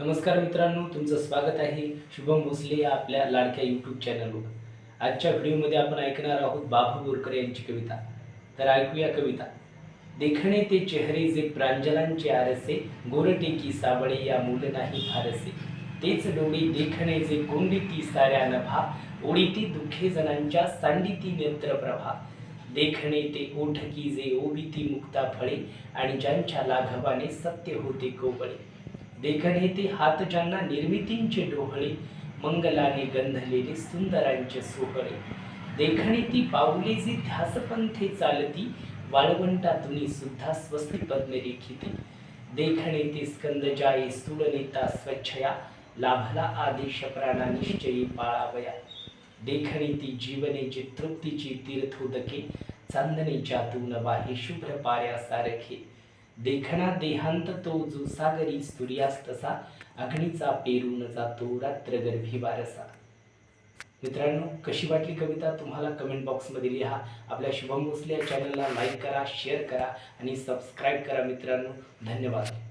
नमस्कार मित्रांनो तुमचं स्वागत आहे शुभम भोसले या आपल्या लाडक्या यूट्यूब चॅनलवर आजच्या व्हिडिओमध्ये आपण ऐकणार आहोत बाबू बोरकर यांची कविता. तर ऐकूया कविता. देखणे ते चेहरे जे प्रांजलांचे आरसे गोरटे की साबळे या मूल नाही फारसे. तेच डोळे देखणे जे कोंडिती साऱ्या नभा ओळीती दुःखे जणांच्या सांडिती नेत्रप्रभा देखणे ते ओठकी जे ओबीती मुक्ता फळे आणि ज्यांच्या लाघवाने सत्य होते कोवळे. देखणे ते हात ज्यांना निर्मितींचे डोहळे मंगलाने गंधलेले सुंदरांचे सोहळे. देखणे ती पाऊले जी ध्यासपंथे चालती वाळवंटातून सुद्धा स्वस्ती पद्मे रेखिते देखणे ते स्कंद जाये सुडनेता स्वच्छया लाभला आदेश प्राणा निश्चयी पाळावया. देखणी ती जीवनेची तृप्तीची तीर्थोदके चांदणीच्या तून बाहे शुभ्र पाऱ्यासारखे सारखे. देखणा देहांत तो जो सागरी सूर्यास्तसा अग्नीचा पेरून जातो रात्र गर्भी वारसा. मित्रांनो कशी वाटली कविता? तुम्हाला कमेंट बॉक्समध्ये लिहा. आपल्या शुभम भोसले या चॅनलला लाईक करा शेअर करा आणि सबस्क्राईब करा मित्रांनो. धन्यवाद.